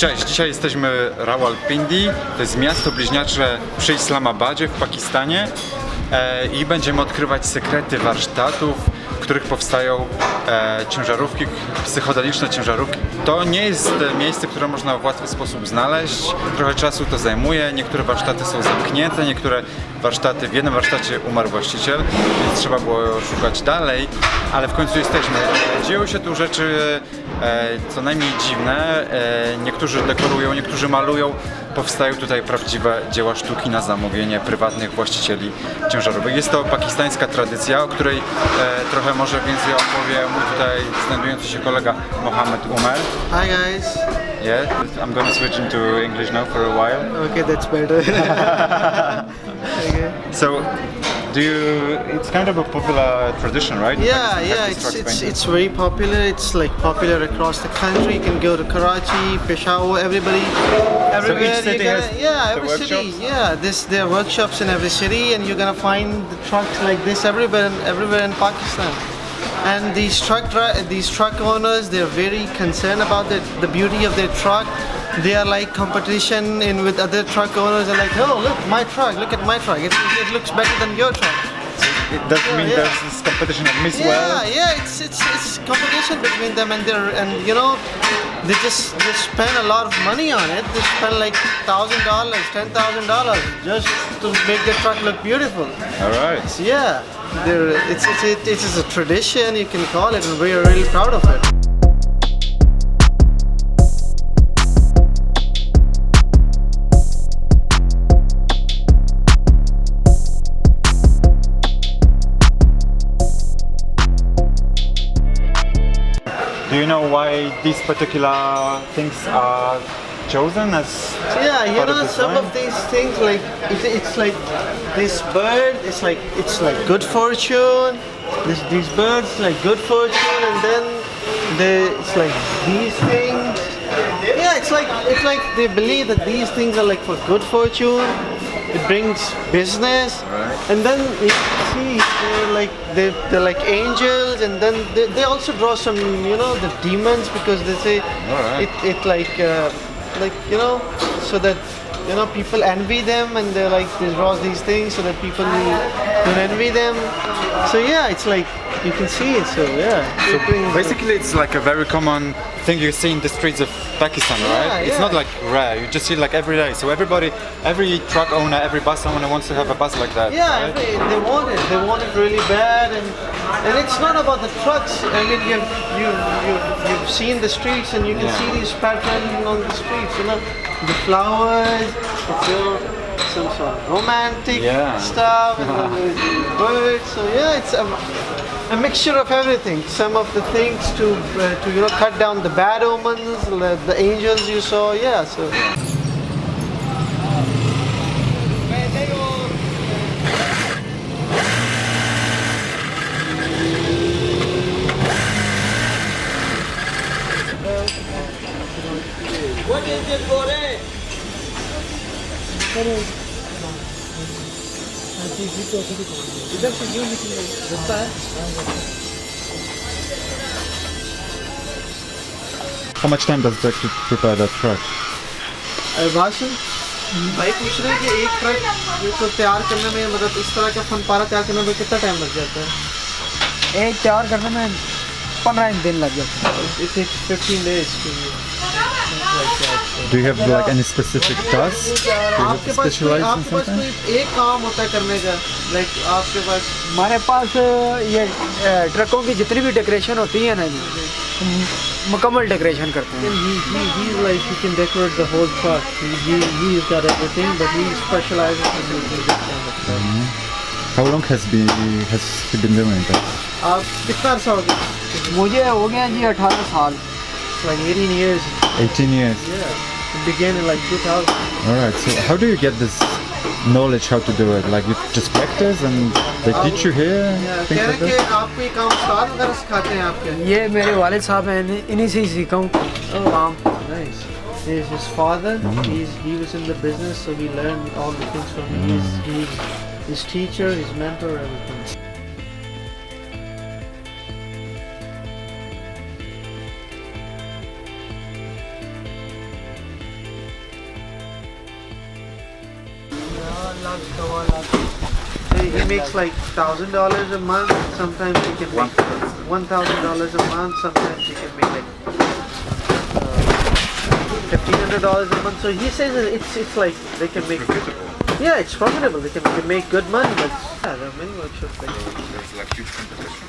Cześć, dzisiaj jesteśmy Rawalpindi, to jest miasto bliźniacze przy Islamabadzie w Pakistanie e, i będziemy odkrywać sekrety warsztatów, w których powstają e, ciężarówki, psychodeliczne ciężarówki. To nie jest miejsce, które można w łatwy sposób znaleźć, trochę czasu to zajmuje, niektóre warsztaty są zamknięte, niektóre warsztaty, w jednym warsztacie umarł właściciel, więc trzeba było szukać dalej, ale w końcu jesteśmy. Dzieją się tu rzeczy co najmniej dziwne. E, niektórzy dekorują, niektórzy malują. Powstają tutaj prawdziwe dzieła sztuki na zamówienie prywatnych właścicieli ciężarówek. Jest to pakistańska tradycja, o której e, trochę może więcej opowie mój tutaj znajdujący się kolega Mohamed Umar. Hi guys. Yeah, I'm to switch into English now for a while. Okay, that's better. okay. So, do you? It's kind of a popular tradition, right? Yeah, yeah, it's it's it's very popular. It's like popular across the country. You can go to Karachi, Peshawar, everybody, everywhere. city you're gonna, yeah, every city. Yeah, this there are workshops in every city, and you're gonna find the trucks like this everywhere, in, everywhere in Pakistan. And these truck these truck owners, they're very concerned about the, the beauty of their truck. They are like competition in with other truck owners. They're like, oh look, my truck, look at my truck. It, it looks better than your truck. It doesn't mean Yeah. there's this competition of Miss Yeah, World. yeah, it's it's it's competition between them and they're and you know they just they spend a lot of money on it. They spend like thousand dollars, ten thousand dollars just to make the truck look beautiful. All right. So yeah, they're, it's it's it, it is a tradition you can call it, and we are really proud of it. Know why these particular things are chosen as Yeah, you know of some of these things like it, it's like this bird. It's like it's like good fortune. This, these birds like good fortune, and then the it's like these things. Yeah, it's like it's like they believe that these things are like for good fortune. It brings business, Right. and then you see they're like they're, they're like angels, and then they, they also draw some you know the demons because they say Alright. it it like uh, like you know so that you know people envy them and they're like they draw these things so that people don't envy them so yeah it's like you can see it so yeah So basically, it's like a very common thing you see in the streets of Pakistan, right? It's yeah. not like rare. You just see it like every day. So everybody, every truck owner, every bus owner wants to have a bus like that. yeah right? they, they want it they want it really bad and and it's not about the trucks i mean you've you, you, you've seen the streets and you can Yeah. see these patterns on the streets you know the flowers it's all some sort of romantic Yeah. stuff and then there's these birds. So yeah it's a, a mixture of everything. Some of the things to uh, to you know cut down the bad omens the, the angels you saw. Yeah so How much time does it take to prepare that truck? भाषण भाई पूछ रहे हैं कि एक truck को तैयार करने में मतलब इस तरह का फनपारा तैयार करने में कितना टाइम लग जाता है? एक तैयार करने में पंद्रह दिन लग जाते हैं। It takes 15 days Do you have like any specific task? Do you have आपके पास कोई specialized in आपके पास something? कोई एक काम होता है करने का लाइक आपके पास हमारे पास ये अ, ट्रकों की जितनी भी डेकोरेशन होती है ना जी हम मुकम्मल डेकोरेशन करते हैं he, he, he's like he can decorate the whole truck. He, he, he's got everything, but he specializes in doing this kind of stuff. How long has been has he been doing that? आप कितना अर्सा हो गया? मुझे हो गया जी अठारह साल It's like 18 years. 18 years. Yeah. It began in like 2000. All right. So how do you get this knowledge how to do it? Like you just practice and they teach you here, Yeah, things कह like रहे हैं that. कि आपको ये काम उस्ताद वगैरह सिखाते हैं आपके ये मेरे वालिद साहब हैं इन्हीं- इन्हीं से ही सीखा हूँ काम Nice. He's his father. He's he was in the business, so he learned all the things from him. He's, he's his teacher, his mentor, everything. He he makes like thousand dollars a month. Sometimes he can make one thousand dollars a month. Sometimes he can make like uh, fifteen hundred dollars a month. So he says that it's it's like they can make yeah, it's profitable. They can, they can make good money, but yeah, there are many workshops like that. There's like huge competition.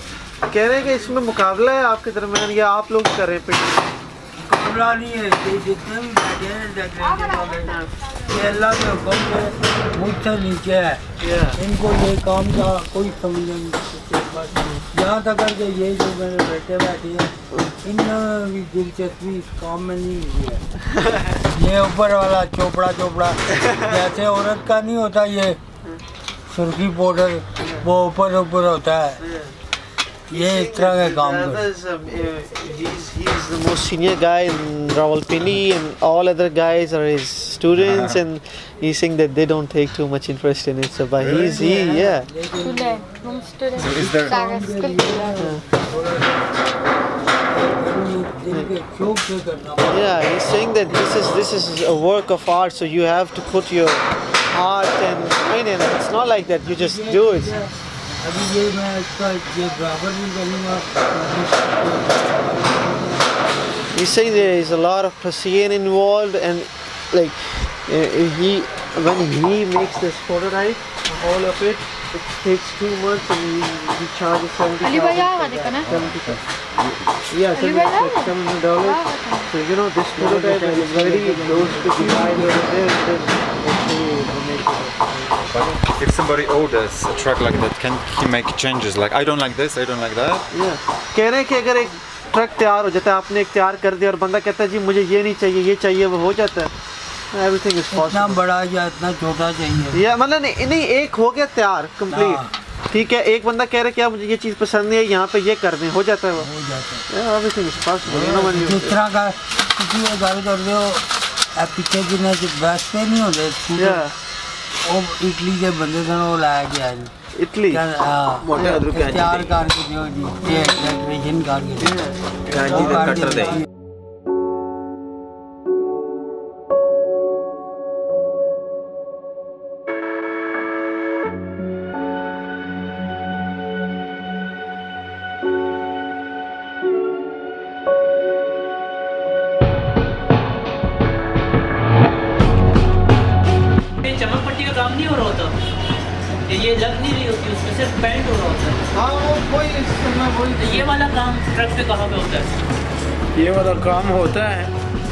कह रहे हैं कि इसमें मुकाबला है आपके दरमियान या आप लोग कर रहे हैं नहीं है जितने भी बैठे हैं ये अल्लाह के हुक्म से मुझसे नीचे है। इनको ये काम का कोई समझ नहीं यहाँ तक करके ये जो मेरे बेटे बैठे हैं इनमें भी दिलचस्पी इस काम में नहीं हुई है। ये ऊपर वाला चोपड़ा चोपड़ा जैसे औरत का नहीं होता ये सुर्खी पाउडर वो ऊपर ऊपर होता है। ये इस तरह का काम कर Brothers, um, uh, he's, he's the most senior guy in Rawalpindi and all other guys are his students and he's saying that they don't take too much interest in it. So but he's he yeah. to learn from students. So is there- Sarah school. दिल के शौक से करना पड़ता है। Yeah, he's saying that this is this is a work of art, so you have to put your art and I mean, it's not like that you just do it. अभी ये मैं इसका ये बराबर भी करूँगा He's saying there is a lot of precision involved and like uh, he when he makes this prototype, all of it, it takes two months and he, he charges seventy Ali Bayawa di ka na? Yeah, Ali Bayawa? seven hundred dollars. So you know this prototype is ready, it goes to Dubai over there and But if somebody orders a truck like that, can he make changes? Like I don't like this, I don't like that. Yeah. कह रहे हैं कि अगर एक truck तैयार हो जाता है आपने एक तैयार कर दिया और बंदा कहता है जी मुझे ये नहीं चाहिए ये चाहिए वो हो जाता है. एवरीथिंग इज़ पॉसिबल इतना बड़ा या इतना छोटा चाहिए? या मतलब नहीं नहीं एक हो गया तैयार कंप्लीट हाँ। ठीक है एक बंदा कह रहा है कि मुझे ये चीज़ पसंद नहीं है यहाँ पे ये कर दें हो जाता है वो. हो जाता है। जिस तरह का किसी गल कर रहे हो पीछे जिन्हें वैसे नहीं होते ਉਹ ਇਟਲੀ ਦੇ ਬੰਦੇ ਸਨ ਉਹ ਲਾਇਆ ਗਿਆ ਜੀ ਇਟਲੀ? ਮੋਟੇ ਅਦਰਕ ਤਿਆਰ ਕਰਕੇ ਦਿਓ ਜੀ ਇਹ ਡੈਕੋਰੇਸ਼ਨ ਕਰਕੇ। ਗਾਂਜੀ ਦੇ। ਕਟਰ ਦੇ काम नहीं हो रहा होता ये लग नहीं रही होती उसमें सिर्फ़ पेंट हो रहा होता है हाँ वो वही वही तो ये वाला काम ट्रक पे कहाँ पे होता है? ये वाला काम होता है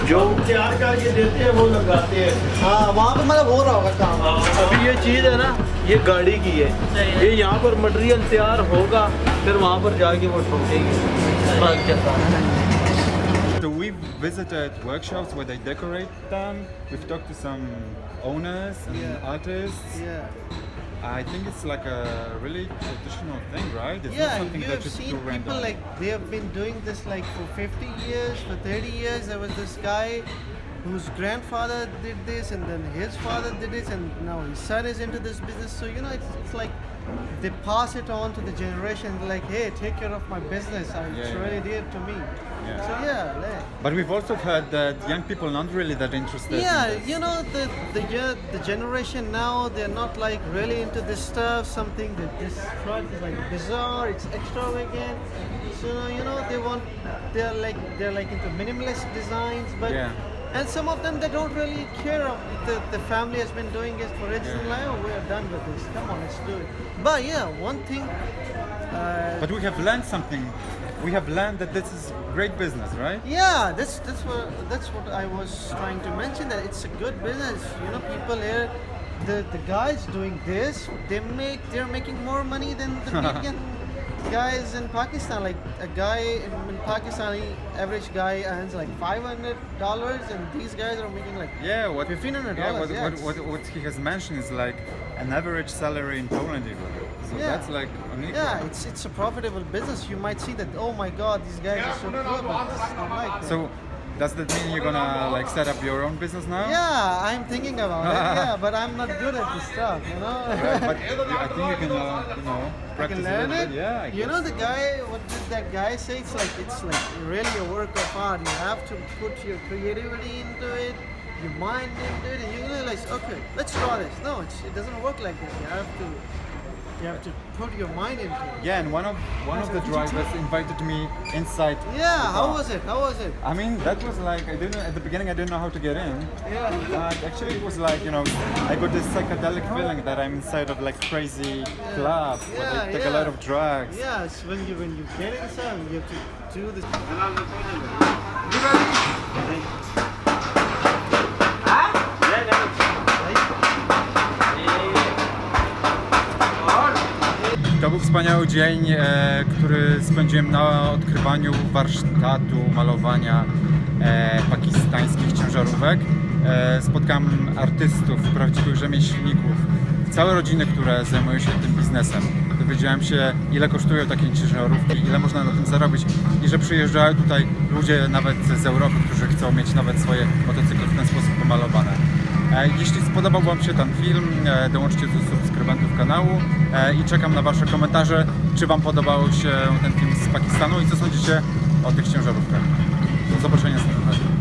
जो तैयार करके देते हैं वो लगाते हैं। हाँ वहाँ पे मतलब हो रहा होगा काम। अभी ये चीज़ है ना ये गाड़ी की है। है। ये यहाँ पर मटेरियल तैयार होगा फिर वहाँ पर जाके वो ठोकेगी। We've visited workshops where they decorate them. We've talked to some owners and yeah. artists. Yeah. I think it's like a really traditional thing, right? It's yeah, you have seen people random. like they have been doing this like for 50 years, for 30 years. There was this guy whose grandfather did this, and then his father did this, and now his son is into this business. So you know, it's, it's like they pass it on to the generation. Like, hey, take care of my business. I, it's Yeah, really dear to me. Yeah. So yeah, like, But we've also heard that young people not really that interested. in yeah, this. you know the the the generation now they're not like really into this stuff. Something that this truck is like bizarre. It's extravagant. So you know they want they're like they're like into minimalist designs, but. Yeah. And some of them they don't really care. Of, the, the family has been doing it for ages. and Like, oh, we're done with this. Come on, let's do it. But yeah, one thing. Uh, But we have learned something. We have learned that this is great business, right? Yeah, that's that's what that's what I was trying to mention. That it's a good business. You know, people here, the the guys doing this, they make they're making more money than the median guys in Pakistan. Like a guy in, in Pakistan, average guy earns like five hundred dollars, and these guys are making like Yeah, what $1,500, Yeah, what, yeah, what, what, what he has mentioned is like an average salary in Poland even. So Yeah. that's like unique. yeah, it's it's a profitable business. You might see that. Oh my God, these guys are so good, but it's not like that. So does that mean you're gonna like set up your own business now? Yeah, I'm thinking about it. Yeah, but I'm not good at this stuff, you know. But I think you can, uh, you know, I practice can a learn it. bit. Yeah. I you know the guy. What did that guy say? It's like it's like really a work of art. You have to put your creativity into it. your mind into it, and you realize, okay, let's draw this. No, it's, it doesn't work like that. You have to, you have to put your mind into it. Yeah, and one of one of the drivers invited me inside. Yeah, how was it? How was it? I mean, that was like I didn't at the beginning. I didn't know how to get in. Yeah. But actually, it was like you know, I got this psychedelic feeling that I'm inside of like crazy club where Yeah, they take a lot yeah. of drugs. Yes, when you when you get inside, you have to do this. To był wspaniały dzień, e, który spędziłem na odkrywaniu warsztatu malowania e, pakistańskich ciężarówek. E, spotkałem artystów, prawdziwych rzemieślników, całe rodziny, które zajmują się tym biznesem. Dowiedziałem się, ile kosztują takie ciężarówki, ile można na tym zarobić i że przyjeżdżają tutaj ludzie nawet z Europy, którzy chcą mieć nawet swoje motocykle w ten sposób pomalowane. E, Jeśli spodobał Wam się ten film, e, dołączcie do subskrybentów kanału e, i czekam na Wasze komentarze, czy Wam podobał się ten film z Pakistanu i co sądzicie o tych ciężarówkach. Do zobaczenia następnym razem.